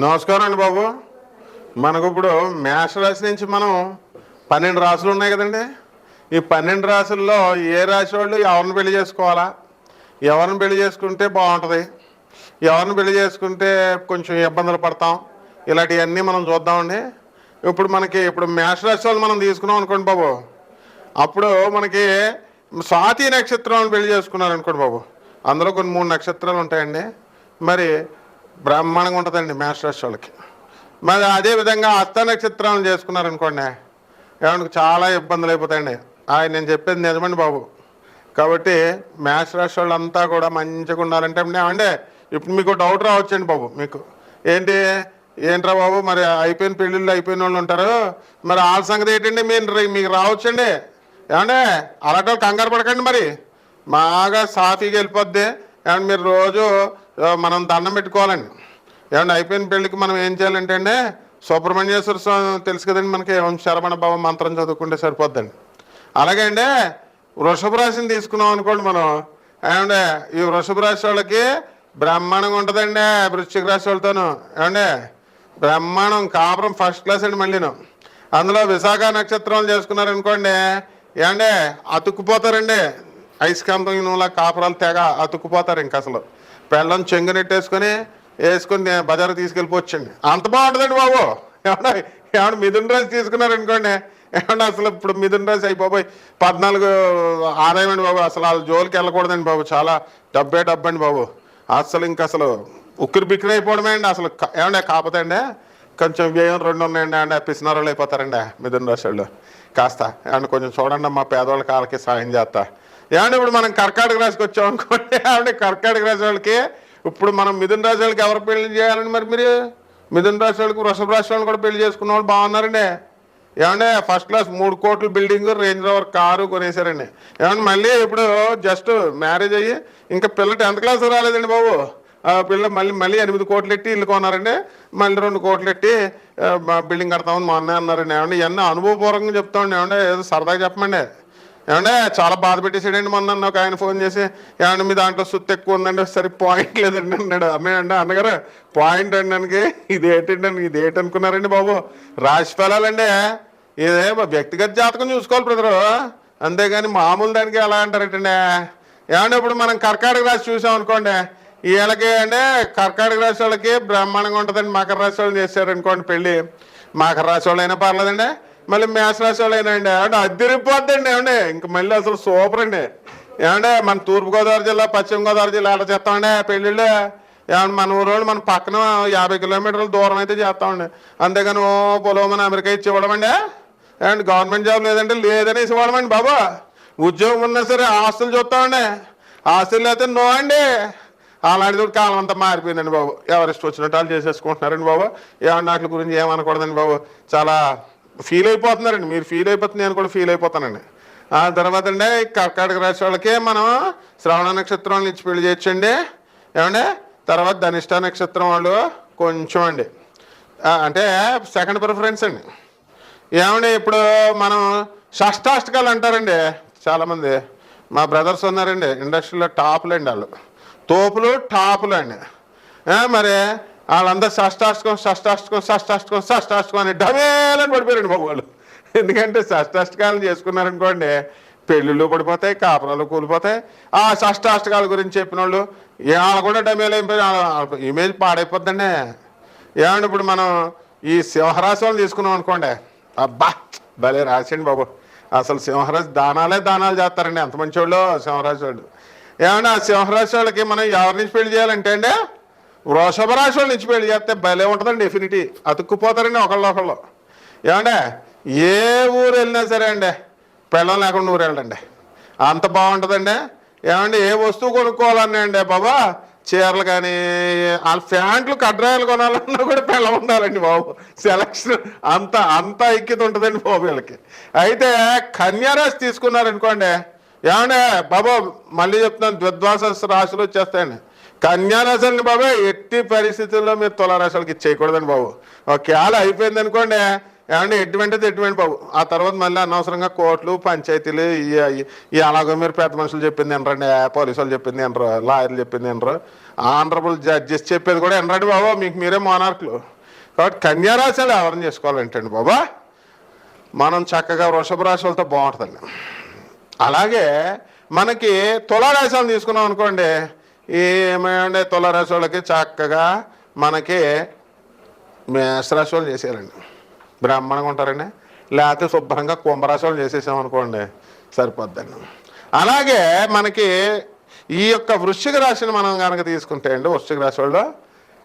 నమస్కారం అండి బాబు. మనకు ఇప్పుడు మేష రాశి నుంచి మనం పన్నెండు రాసులు ఉన్నాయి కదండి. ఈ పన్నెండు రాసుల్లో ఏ రాశి వాళ్ళు ఎవరిని పెళ్ళి చేసుకోవాలా? ఎవరిని పెళ్ళి చేసుకుంటే బాగుంటుంది? ఎవరిని పెళ్ళి చేసుకుంటే కొంచెం ఇబ్బందులు పడతాం? ఇలాంటివన్నీ మనం చూద్దామండి. ఇప్పుడు మనకి ఇప్పుడు మేషరాశి వాళ్ళు మనం తీసుకున్నాం అనుకోండి బాబు. అప్పుడు మనకి స్వాతి నక్షత్రం పెళ్ళి చేసుకున్నారు అనుకోండి బాబు. అందులో కొన్ని మూడు నక్షత్రాలు ఉంటాయండి. మరి బ్రహ్మాండంగా ఉంటుందండి మేషరాశి వాళ్ళకి. మరి అదే విధంగా అస్త నక్షత్రాలను చేసుకున్నారు అనుకోండి ఏమన్నా చాలా ఇబ్బందులు అయిపోతాయండి. ఆయన నేను చెప్పేది నిజమండి బాబు. కాబట్టి మేషరాశి వాళ్ళంతా కూడా మంచిగా ఉండాలంటే అంటే ఇప్పుడు మీకు డౌట్ రావచ్చండి బాబు మీకు. ఏంటి ఏంట్రా బాబు మరి అయిపోయిన పెళ్ళిళ్ళు అయిపోయిన వాళ్ళు ఉంటారు. మరి వాళ్ళ సంగతి ఏంటండి మీరు మీకు రావచ్చండి. ఏమంటే అలాంటి వాళ్ళు కంగారు పడకండి మరి. బాగా సాఫీగా వెళ్ళిపోద్ది. ఏమంటే మీరు రోజు మనం దండం పెట్టుకోవాలండి. ఏమన్నా అయిపోయిన పెళ్ళికి మనం ఏం చేయాలంటే అండి సుబ్రహ్మణ్యేశ్వర స్వామి తెలుసు కదండి మనకి ఓం శరవణ భవ మంత్రం చదువుకుంటే సరిపోద్దండి. అలాగే అండి వృషభ రాశిని తీసుకున్నాం అనుకోండి మనం. ఏమంటే ఈ వృషభ రాశి వాళ్ళకి బ్రహ్మాండంగా ఉంటుందండి వృశ్చిక రాశి వాళ్ళతోనూ. ఏమండి బ్రహ్మాండం కాపురం ఫస్ట్ క్లాస్ అండి మళ్ళీను. అందులో విశాఖ నక్షత్రం చేసుకున్నారనుకోండి ఏమండి అతుక్కుపోతారండి. ఐస్కాంతం నూనె కాపురాలు తెగ అతుక్కుపోతారు ఇంక అసలు. పెళ్ళం చెంగు నెట్టేసుకొని బజారు తీసుకెళ్ళిపోవచ్చండి అంత బాగుంటుందండి బాబు. ఏమన్నా ఏమన్నా మిథున్ రాశి తీసుకున్నారనుకోండి. ఏమన్నా అసలు ఇప్పుడు మిథున్ రాశి అయిపోయి పద్నాలుగు ఆదాయం అండి బాబు. అసలు వాళ్ళ జోలికి వెళ్ళకూడదండి బాబు. చాలా డబ్బే డబ్బండి బాబు. అసలు ఇంక అసలు ఉక్కిరి బిక్కిరి అయిపోవడమే అండి. అసలు క- ఏమండి కాకపోతే అండి కొంచెం వ్యయం రెండు ఉన్నాయండి. అండి పిసినారోళ్ళు అయిపోతారండి మిథున రాశి వాళ్ళు. కాస్త అండ్ కొంచెం చూడండి మా పేదవాళ్ళ కాళ్ళకి సాయం చేస్తా. ఏమంటే ఇప్పుడు మనం కర్కాటక రాశికి వచ్చాం అనుకోండి ఏమంటే కర్కాటక రాశి వాళ్ళకి ఇప్పుడు మనం మిథున రాశి వాళ్ళకి ఎవరు పెళ్ళి చేయాలండి మరి మీరు? మిథున రాశి వాళ్ళకి వృషభ రాశి వాళ్ళు కూడా పెళ్ళి చేసుకున్న వాళ్ళు బాగున్నారండి. ఏమంటే ఫస్ట్ క్లాస్ మూడు కోట్ల బిల్డింగ్ రేంజ్ రోవర్ కారు కొనేసారండి ఏమంటే మళ్ళీ ఇప్పుడు జస్ట్ మ్యారేజ్ అయ్యి ఇంకా పిల్ల టెన్త్ క్లాస్ రాలేదండి బాబు. ఆ పిల్ల మళ్ళీ మళ్ళీ ఎనిమిది కోట్లు ఎట్టి ఇల్లు కొన్నారండి. మళ్ళీ రెండు కోట్లు ఎట్టి బిల్డింగ్ కడతామని మా అన్నయ్య అన్నారండి. ఏమంటే ఇవన్నీ అనుభవపూర్వకంగా చెప్తామండి. ఏమంటే ఏదో సరదాగా చెప్పమండి. ఏమంటే చాలా బాధ పెట్టేసాడండి మొన్న నన్ను. ఒక ఆయన ఫోన్ చేసి ఏమంటే మీ దాంట్లో సుత్తి ఎక్కువ ఉందండి సరే పాయింట్ లేదండి అన్నాడు. అమ్మాయి అన్నగారు పాయింట్ అండి దానికి ఇది ఏంటండి ఇది ఏంటనుకున్నారండి బాబు? రాశి ఫలాలండి ఇదే వ్యక్తిగత జాతకం చూసుకోవాలి బ్రదరు. అంతేగాని మామూలు దానికి ఎలా అంటారటండి? ఏమంటే ఇప్పుడు మనం కర్కాటక రాశి చూసాం అనుకోండి వీళ్ళకి అంటే కర్కాటక రాశి వాళ్ళకి బ్రహ్మాండంగా ఉంటుందండి. మకర రాశి వాళ్ళు చేశారనుకోండి పెళ్ళి. మకర రాశి వాళ్ళు అయినా పర్లేదండి. మళ్ళీ మేష రాశి వాళ్ళు అయినా ఏమంటే అద్దరిపోద్దండి ఏమండి? ఇంక మళ్ళీ అసలు సూపర్ అండి. ఏమంటే మన తూర్పుగోదావరి జిల్లా పశ్చిమ గోదావరి జిల్లా ఎలా చేస్తామండి? పెళ్ళిళ్ళు. ఏమన్నా మన ఊరోళ్ళు మన పక్కన యాభై కిలోమీటర్ల దూరం అయితే చేస్తామండి. అంతేగాని ఓ పొలం మన అమెరికా ఇచ్చి ఇవ్వడమండి. అండ్ గవర్నమెంట్ జాబ్ లేదంటే లేదనేసి ఇవ్వడమండి బాబా. ఉద్యోగం ఉన్నా సరే ఆస్తులు చూస్తామండి. ఆస్తులు అయితే నో అండి. అలాంటిది కాలం అంతా మారిపోయిందండి బాబు. ఎవరిస్ట్ వచ్చినట్టు వాళ్ళు చేసేసుకుంటున్నారండి బాబు. ఏమన్నా వాటి గురించి ఏమనకూడదండి బాబు. చాలా ఫీల్ అయిపోతున్నారండి. మీరు ఫీల్ అయిపోతుంది నేను కూడా ఫీల్ అయిపోతానండి. ఆ తర్వాత అండి కర్కాటక రాశి వాళ్ళకి మనం శ్రవణ నక్షత్రం ఇచ్చి పెళ్ళి చేయొచ్చండి. ఏమండి? తర్వాత ధనిష్ట నక్షత్రం వాళ్ళు కొంచెం అండి. అంటే సెకండ్ ప్రిఫరెన్స్ అండి. ఏమండి? ఇప్పుడు మనం షష్టాష్టకాలు అంటారండి చాలామంది. మా బ్రదర్స్ ఉన్నారండి. ఇండస్ట్రీలో టాపులు అండి వాళ్ళు. తోపులు టాపులు అండి. మరి వాళ్ళందరూ షష్టాష్టకం షష్టాష్టకం షష్టాష్టకం షష్టాష్టకం అని డబేలని పడిపోయారండి బాబు వాళ్ళు ఎందుకంటే షష్టాష్టకాలను చేసుకున్నారనుకోండి పెళ్ళిళ్ళు పడిపోతాయి కాపురాలు కూలిపోతాయి. ఆ షష్టాష్టకాల గురించి చెప్పిన వాళ్ళు వాళ్ళు కూడా డమేలు అయిపోయి ఇమేజ్ పాడైపోద్దండి. ఏమంటే ఇప్పుడు మనం ఈ సింహరాశి వాళ్ళని తీసుకున్నాం అనుకోండి అబ్బా భలే రాసండి బాబు. అసలు సింహరాశి దానాలే దానాలు చేస్తారండి ఎంత మంచి వాళ్ళు సింహరాశి వాళ్ళు. ఏమన్నా ఆ సింహరాశి వాళ్ళకి మనం ఎవరి నుంచి పెళ్ళి చేయాలంటే అండి వృషభ రాశి నుంచి పెళ్ళి చేస్తే భలే ఉంటుందండి డెఫినిటీ అతుక్కుపోతారండి ఒకళ్ళు ఒకళ్ళు. ఏమంటే ఏ ఊరు వెళ్ళినా సరే అండి పెళ్ళం లేకుండా ఊరు వెళ్ళండి అంత బాగుంటుందండి. ఏమండి? ఏ వస్తువు కొనుక్కోవాలన్నాయండి బాబా? చీరలు కానీ వాళ్ళ ప్యాంట్లు కడ్రాయలు కొనాలన్నా కూడా పిల్ల ఉండాలండి బాబు. సెలక్షన్ అంత అంత ఐక్యత ఉంటుందండి బాబు వీళ్ళకి. అయితే కన్యారాశి తీసుకున్నారనుకోండి ఏమంటే బాబా మళ్ళీ చెప్తున్నాను ద్విద్వాస రాశులు వచ్చేస్తాయండి. కన్యారాశులని బాబు ఎట్టి పరిస్థితుల్లో మీరు తులారాశులకి ఇచ్చేయకూడదండి బాబు. ఒకవేళ అయిపోయింది అనుకోండి ఏమంటే ఎటువంటిది ఎటువంటి బాబు. ఆ తర్వాత మళ్ళీ అనవసరంగా కోర్టులు పంచాయతీలు ఈ- అలాగో మీరు పెద్ద మనుషులు చెప్పింది ఎనరండి పోలీసు వాళ్ళు చెప్పింది ఎనరు లాయర్లు చెప్పింది ఎనరు ఆనరబుల్ జడ్జెస్ చెప్పేది కూడా ఎనరండి బాబు మీకు మీరే మోనార్కులు. కాబట్టి కన్యారాశులు ఎవరిని చేసుకోవాలంటండి బాబా మనం చక్కగా వృషభ రాశులతో బాగుంటుందండి. అలాగే మనకి తులారాశులను తీసుకున్నాం అనుకోండి ఏమంటే తులారాశి చక్కగా మనకి మేషరాశి చేసేయాలండి బ్రాహ్మణంగా ఉంటారండి. లేకపోతే శుభ్రంగా కుంభరాశి చేసేసామనుకోండి సరిపోద్దండి. అలాగే మనకి ఈ యొక్క వృశ్చిక రాశిని మనం కనుక తీసుకుంటే అండి వృశ్చిక రాశి వాళ్ళు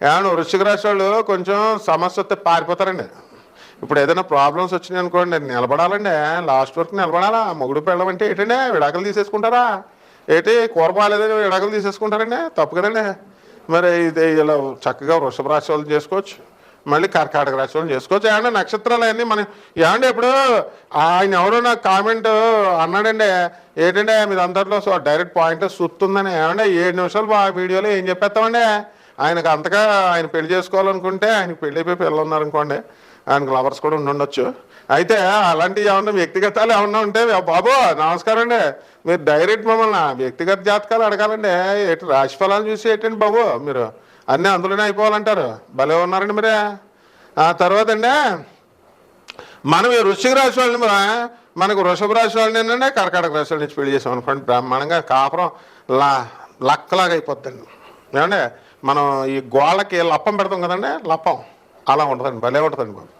ఏమన్నా వృశ్చిక రాశి వాళ్ళు కొంచెం సమస్య వస్తే పారిపోతారండి. ఇప్పుడు ఏదైనా ప్రాబ్లమ్స్ వచ్చినాయి అనుకోండి నిలబడాలండి. లాస్ట్ వరకు నిలబడాలా? మొగుడు పెళ్ళమంటే ఏంటండి? విడాకులు తీసేసుకుంటారా? ఏంటి కూర బాగాలేదని విడాకులు తీసేసుకుంటారండి? తప్పు కదండి. మరి ఇది ఇలా చక్కగా వృషభ రాశి వాళ్ళు చేసుకోవచ్చు. మళ్ళీ కర్కాటక రాశి వాళ్ళు చేసుకోవచ్చు. ఏమంటే నక్షత్రాలు అన్నీ మనం ఏమంటే ఇప్పుడు ఆయన ఎవరో నాకు కామెంట్ అన్నాడండి. ఏంటంటే మీరు అందరిలో సో డైరెక్ట్ పాయింట్ సుత్తుందని. ఏమంటే ఏడు నిమిషాలు ఆ వీడియోలో ఏం చెప్పేస్తామండి? ఆయనకు అంతగా ఆయన పెళ్ళి చేసుకోవాలనుకుంటే ఆయనకు పెళ్ళి అయిపోయి పిల్లలు ఉన్నారనుకోండి. ఆయనకు లవర్స్ కూడా ఉండి ఉండొచ్చు అయితే అలాంటివి ఏమన్నా వ్యక్తిగతాలు ఏమన్నా ఉంటే బాబు నమస్కారం అండి. మీరు డైరెక్ట్ మమ్మల్ని వ్యక్తిగత జాతకాలు అడగాలండి. ఎటు రాశి ఫలాలు చూసి ఏంటండి బాబు మీరు. అన్నీ అందులోనే అయిపోవాలంటారు. భలే ఉన్నారండి మీరే. ఆ తర్వాత అండి మనం ఈ వృశ్చిక రాశి వాళ్ళని మనకు వృషభ రాశి వాళ్ళని కర్కాటక రాశి వాళ్ళ నుంచి పెళ్ళి చేసాం అనుకోండి బ్రహ్మాండంగా కాపురం లా లక్కలాగా అయిపోద్దండి. ఏమంటే మనం ఈ గోళ్ళకి లప్పం పెడతాం కదండి లప్పం. అలా ఉంటుందండి భలే ఉంటుందండి బాబు.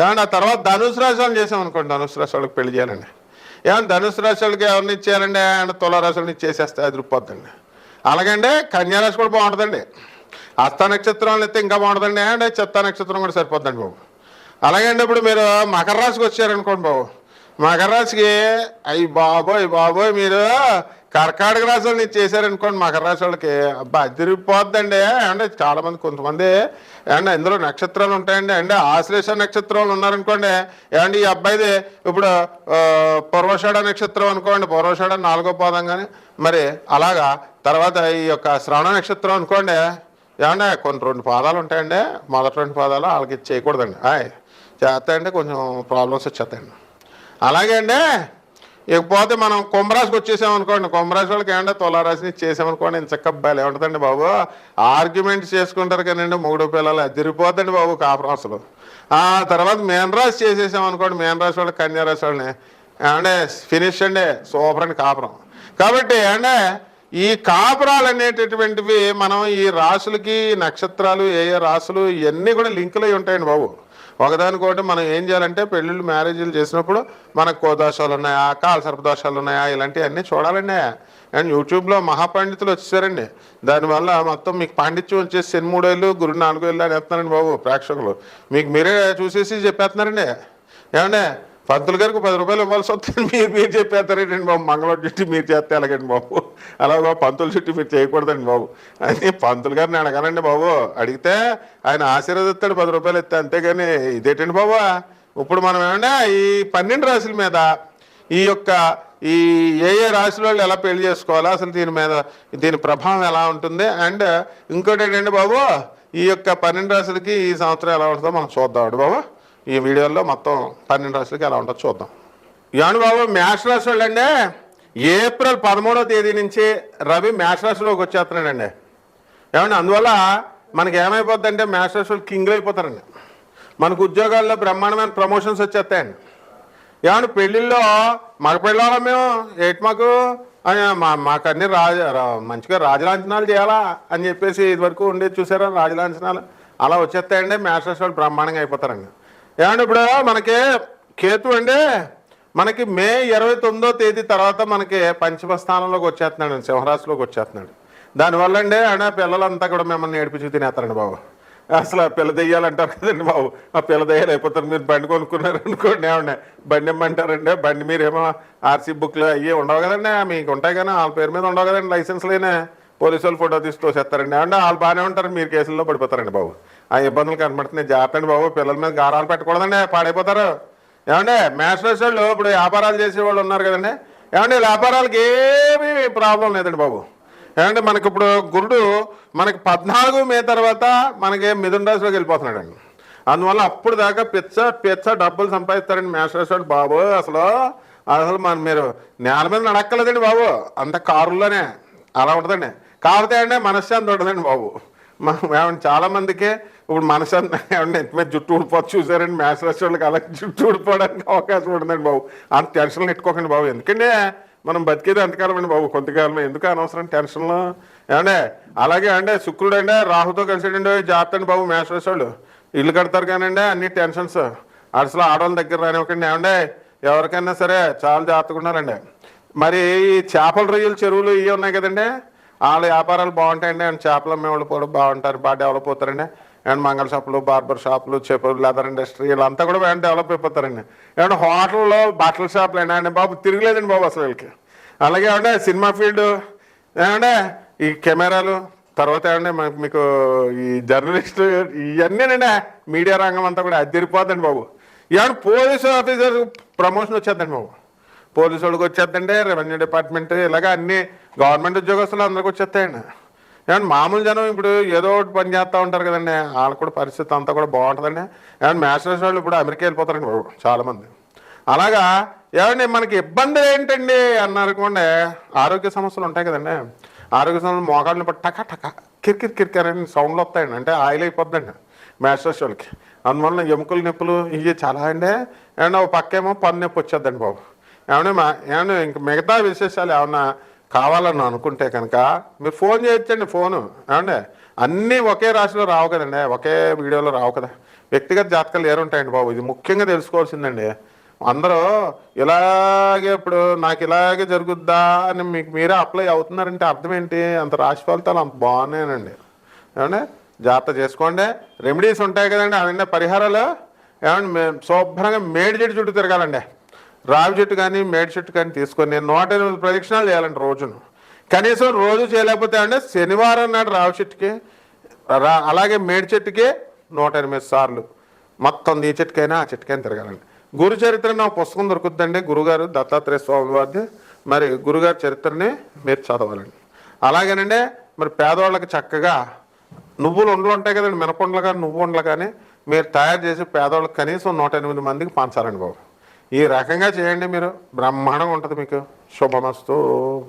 ఏమన్నా తర్వాత ధనుసు రాశి వాళ్ళని చేసాం అనుకోండి ధనుసు రాశి వాళ్ళకి పెళ్ళి చేయాలండి. ఏమన్నా ధనుసు రాశి వాళ్ళకి ఎవరిని ఇచ్చేయాలండి? ఆయన తుల వాళ్ళని ఇచ్చేసేస్తే అది రుప్పొద్దండి అలాగండి కన్యారాశి కూడా బాగుంటుందండి. హస్త నక్షత్రం అయితే ఇంకా బాగుంటుందండి. అంటే చెత్త నక్షత్రం కూడా సరిపోద్దండి బాబు. అలాగండి ఇప్పుడు మీరు మకర రాశికి వచ్చారనుకోండి బాబు. మకర రాశికి అయ్యి బాబోయ్ బాబోయ్ మీరు కర్కాటక రాశి వాళ్ళని చేశారనుకోండి మకర రాశి వాళ్ళకి అబ్బా తిరిగిపోద్దండి. అంటే చాలా మంది కొంతమంది ఏమంటే ఇందులో నక్షత్రాలు ఉంటాయండి. అంటే ఆశ్లేష నక్షత్రాలు ఉన్నారనుకోండి ఏమండి ఈ అబ్బాయిది ఇప్పుడు పూర్వషాఢ నక్షత్రం అనుకోండి పూర్వషాఢ నాలుగో పాదం కానీ మరి అలాగా తర్వాత ఈ యొక్క శ్రవణ నక్షత్రం అనుకోండి ఏమంటే కొన్ని రెండు పాదాలు ఉంటాయండి మొదటి రెండు పాదాలు వాళ్ళకి చేయకూడదండి ఆయ్ చేస్తాయంటే కొంచెం ప్రాబ్లమ్స్ వచ్చేస్తాయండి. అలాగే అండి ఇకపోతే మనం కుంభరాశికి వచ్చేసామనుకోండి కుంభరాశి వాళ్ళకి ఏమంటే తులారాశిని చేసామనుకోండి ఇంత చక్క భలే ఉంటుందండి బాబు. ఆర్గ్యుమెంట్స్ చేసుకుంటారు కానండి మూడు పిల్లలు అదిరిపోద్దండి బాబు కాపురం అసలు. ఆ తర్వాత మేనరాశి చేసేసామనుకోండి మేనరాశి అనుకోండి కన్యారాశి వాళ్ళని. ఏమంటే ఫినిష్ అండి సూపర్ అండి కాపురం. కాబట్టి అంటే ఈ కాపురాలు అనేటటువంటివి మనం ఈ రాసులకి నక్షత్రాలు ఏ ఏ రాసులు ఇవన్నీ కూడా లింకులు అయి ఉంటాయండి బాబు. ఒకదానికోటి మనం ఏం చేయాలంటే పెళ్ళిళ్ళు మ్యారేజీలు చేసినప్పుడు మనకు కోదోషాలు ఉన్నాయా కాల సర్పదోషాలు ఉన్నాయా ఇలాంటివన్నీ చూడాలండి. అండ్ యూట్యూబ్లో మహాపండితులు వచ్చేసారండి. దానివల్ల మొత్తం మీకు పాండిత్యం వచ్చేసి ఎన్ని మూడేళ్ళు గురు నాలుగేళ్ళు అని చెప్తున్నారండి బాబు ప్రేక్షకులు. మీకు మీరే చూసేసి చెప్పేస్తున్నారండి. ఏమండే? పంతులు గారికి పది రూపాయలు ఇవ్వాల్సి వస్తుంది. మీరు మీరు చెప్పేస్తారేంటండి బాబు. మంగళవారం చుట్టి మీరు చేస్తే ఎలాగండి బాబు? అలాగే పంతుల చుట్టి మీరు చేయకూడదండి బాబు. అని పంతులు గారిని అడగాలండి బాబు. అడిగితే ఆయన ఆశీర్వదిస్తాడు పది రూపాయలు ఇస్తే అంతేగాని ఇదేంటండి బాబు? ఇప్పుడు మనం ఏమంటే ఈ పన్నెండు రాశుల మీద ఈ యొక్క ఈ ఏ ఏ రాశుల వాళ్ళు ఎలా పెళ్ళి చేసుకోవాలా అసలు దీని మీద దీని ప్రభావం ఎలా ఉంటుంది? అండ్ ఇంకోటి ఏంటంటే బాబు? ఈ యొక్క పన్నెండు రాశులకి ఈ సంవత్సరం ఎలా ఉంటుందో మనం చూద్దాం బాబు. ఈ వీడియోలో మొత్తం పన్నెండు రాశులకి ఎలా ఉంటుందో చూద్దాం. యాను బాబు మేష రాశి వాళ్ళండి ఏప్రిల్ పదమూడో తేదీ నుంచి రవి మేషరాశిలోకి వచ్చేస్తున్నాడండి. ఏమండి అందువల్ల మనకి ఏమైపోద్ది అంటే మేష వాళ్ళు కింగ్లు అయిపోతారండి. మనకు ఉద్యోగాల్లో బ్రహ్మాండమైన ప్రమోషన్స్ వచ్చేస్తాయండి. ఏమంటే పెళ్ళిళ్ళో మగ పెళ్ళాలా మేము ఏంటి మాకు? మా మాకు అన్ని రాజ మంచిగా రాజలాంఛనాలు చేయాలా అని చెప్పేసి ఇదివరకు ఉండేది చూసారా? రాజలాంఛనాలు. అలా వచ్చేస్తాయండి మేషరాశి వాళ్ళు బ్రహ్మాండంగా అయిపోతారండి. ఏమంటే ఇప్పుడు మనకి కేతు అండి మనకి మే ఇరవై తొమ్మిదో తేదీ తర్వాత మనకి పంచమ స్థానంలోకి వచ్చేస్తున్నాడు సింహరాశిలోకి వచ్చేస్తున్నాడు. దానివల్ల అండి ఆయన పిల్లలంతా కూడా మిమ్మల్ని ఏడిపించి తినేస్తారండి బాబు. అసలు ఆ పిల్ల దెయ్యాలంటారు కదండి బాబు. ఆ పిల్ల దెయ్యాలు అయిపోతారు మీరు బండి కొనుక్కున్నారు అనుకోండి ఏమండి. బండి ఇమ్మంటారండి బండి మీరేమో ఆర్సీ బుక్లు అవి ఉండవు కదండి మీకు ఉంటాయి కానీ వాళ్ళ పేరు మీద ఉండవు కదండి లైసెన్స్ లేనే పోలీసు వాళ్ళు ఫోటో తీసి తోసేస్తారండి. ఏమంటే వాళ్ళు బాగానే ఉంటారు మీరు కేసుల్లో పడిపోతారండి బాబు. ఆ ఇబ్బందులు కనబడుతున్నాయి జాగ్రత్త బాబు. పిల్లల మీద గారాలు పెట్టకూడదండి. పాడైపోతారు. ఏమండి? మ్యాచ్ వాళ్ళు ఇప్పుడు వ్యాపారాలు చేసే వాళ్ళు ఉన్నారు కదండి. ఏమండి? వ్యాపారాలకి ఏమీ ప్రాబ్లం లేదండి బాబు. ఏమంటే మనకి ఇప్పుడు గురుడు మనకి పద్నాలుగు మే తర్వాత మనకి మిథున రాశిలోకి వెళ్ళిపోతున్నాడండి. అందువల్ల అప్పుడు దాకా పిచ్చ పిచ్చ డబ్బులు సంపాదిస్తారండి మేషరాశి బాబు. అసలు అసలు మన మీరు నేల మీద నడక్కలేదండి బాబు. అంత కారుల్లోనే. అలా ఉంటుందండి. కాకపోతే అండి మనశ్శాంతి ఉంటుందండి బాబు. మనం చాలామందికి ఇప్పుడు మనసంతా ఏమంటే మీద జుట్టు ఊడిపోతు చూసారండి మేషరాశి వాళ్ళకి అలా జుట్టు ఊడిపోవడానికి అవకాశం ఉండదండి బాబు. అంత టెన్షన్లు పెట్టుకోకండి బాబు ఎందుకంటే మనం బతికేది అంతకాలం అండి బాబు కొంతకాలం ఎందుకు అనవసరం టెన్షన్లు? ఏమండే? అలాగే అండి శుక్రుడు అండి రాహుతో కలిసేటండి జాగ్రత్త అండి బాబు మేషరాశి వాళ్ళు ఇల్లు కడతారు కానండి అన్ని టెన్షన్స్. అసలు ఆడవాళ్ళ దగ్గర రానివ్వకండి ఏమండే? ఎవరికైనా సరే చాలా జాగ్రత్తగా ఉన్నారండి మరి ఈ చేపల రొయ్యలు చెరువులు ఇవి ఉన్నాయి కదండి. వాళ్ళ వ్యాపారాలు బాగుంటాయండి అండ్ చేపలు అమ్మేవాళ్ళు కూడా బాగుంటారు బాగా డెవలప్ అవుతారండి. అండ్ మంగళ షాపులు బార్బర్ షాపులు చేపలు లెదర్ ఇండస్ట్రీ వీళ్ళంతా కూడా బాగా డెవలప్ అయిపోతారండి. ఏమంటే హోటల్లో బట్టల షాపులు అయినా అండి బాబు? తిరగలేదండి బాబు అసలు వీళ్ళకి. అలాగే ఏమంటే సినిమా ఫీల్డ్ ఏమంటే ఈ కెమెరాలు తర్వాత ఏమంటే మనకు మీకు ఈ జర్నలిస్ట్ ఇవన్నీనండి మీడియా రంగం అంతా కూడా అదిరిపోద్దండి బాబు. ఏమంటే పోలీసు ఆఫీసర్ ప్రమోషన్ వచ్చేద్దండి బాబు. పోలీసు వాళ్ళకి వచ్చేద్దండి రెవెన్యూ డిపార్ట్మెంట్ ఇలాగ అన్ని గవర్నమెంట్ ఉద్యోగస్తులు అందరికి వచ్చేస్తాయండి. ఏమంటే మామూలు జనం ఇప్పుడు ఏదో ఒకటి పని చేస్తూ ఉంటారు కదండి. వాళ్ళకు కూడా పరిస్థితి అంతా కూడా బాగుంటుందండి. ఏమంటే మ్యాచ్ వాళ్ళు ఇప్పుడు అమెరికా వెళ్ళిపోతారండి బాబు చాలామంది. అలాగా ఏమండి మనకి ఇబ్బంది ఏంటండి అన్నారు అనుకోండి ఆరోగ్య సమస్యలు ఉంటాయి కదండి. ఆరోగ్య సమస్యలు మోకాళ్ళని బట్టి టక టక కిరికిరి కిరికిరి అని సౌండ్లు వస్తాయండి అంటే ఆయిల్ అయిపోద్దండి మ్యాస్టర్స్ వాళ్ళకి. అందువల్ల ఎముకల నొప్పులు ఇవి చాలా అండి. ఏమన్నా ఒక పక్కేమో పన్ను నొప్పి వచ్చేద్దండి బాబు. ఏమన్నా ఏమన్నా ఇంక మిగతా విశేషాలు ఏమన్నా కావాలని అనుకుంటే కనుక మీరు ఫోన్ చేయొచ్చండి ఫోను. ఏమండి? అన్నీ ఒకే రాశిలో రావు కదండి ఒకే వీడియోలో రావు కదా. వ్యక్తిగత జాతకాలు ఏరుంటాయండి బాబు. ఇది ముఖ్యంగా తెలుసుకోవాల్సిందండి. అందరూ ఇలాగే ఇప్పుడు నాకు ఇలాగే జరుగుద్దా అని మీకు మీరే అప్లై అవుతున్నారంటే అర్థం ఏంటి? అంత రాశి ఫలితాలు అంత బాగున్నాయనండి. ఏమండి? జాగ్రత్త చేసుకోండి. రెమెడీస్ ఉంటాయి కదండి అదండి పరిహారాలు. ఏమండి? శుభ్రంగా మేడి చెట్టు చుట్టూ తిరగాలండి. రావి చెట్టు కానీ మేడి చెట్టు కానీ తీసుకొని నూట ఎనిమిది ప్రదక్షిణాలు చేయాలండి రోజును. కనీసం రోజు చేయలేకపోతే అంటే శనివారం నాడు రావి చెట్టుకి రా అలాగే మేడి చెట్టుకే నూట ఎనిమిది సార్లు. మొత్తం ఈ చెట్టుకైనా ఆ చెట్టుకైనా తిరగాలండి. గురు చరిత్ర నా పుస్తకం దొరుకుతుందండి. గురుగారు దత్తాత్రేయ స్వామి వారిది. మరి గురుగారి చరిత్రని మీరు చదవాలండి. అలాగేనండి మరి పేదవాళ్ళకి చక్కగా నువ్వులు ఉండలు ఉంటాయి కదండి మినపండ్లు కానీ నువ్వు ఉండలు కానీ మీరు తయారు చేసి పేదవాళ్ళకి కనీసం నూట ఎనిమిది మందికి పంచాలండి బాబు. ఈ రకంగా చేయండి మీరు. బ్రహ్మాండంగా ఉంటుంది మీకు. శుభమస్తు.